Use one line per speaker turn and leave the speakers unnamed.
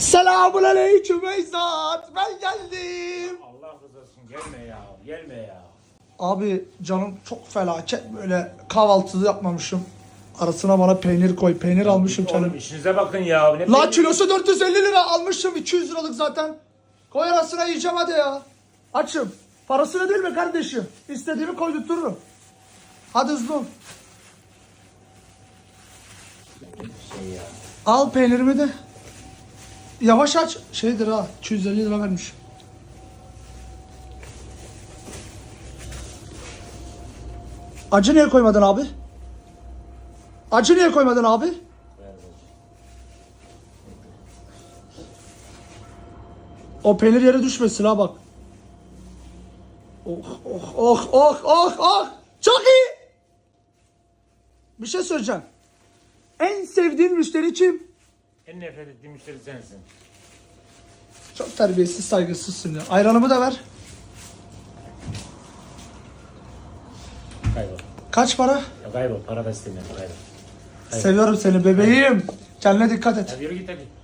Selamun aleyküm Eyzat. Ben geldim.
Allah rızası için gelme ya. Gelme ya.
Abi canım çok felaket böyle kahvaltı yapmamışım. Arasına bana peynir koy. Peynir almışım
Oğlum
canım.
işinize bakın ya. Ne
La kilosu 450 lira almışım. 200 liralık zaten. Koy arasına yiyeceğim hadi ya. Açım. Parasını değil mi kardeşim? İstediğimi koydurtururum. Hadi hızlı ol.
Şey.
Al peynirimi de. Yavaş aç. Şeydir ha. 250 lira vermiş. Acı niye koymadın abi? Acı niye koymadın abi? O peynir yere düşmesin ha bak. Oh oh oh oh oh oh. Çok iyi. Bir şey söyleyeceğim. En sevdiğin müşteri kim?
En nefret ettiğim müşteri sensin.
Çok terbiyesiz saygısızsın ya. Ayranımı da ver.
Kaybol.
Kaç para?
Ya kaybol. Para da istemiyorum. Kaybol.
Seviyorum seni bebeğim. Kendine dikkat et.
Hadi yürü git hadi.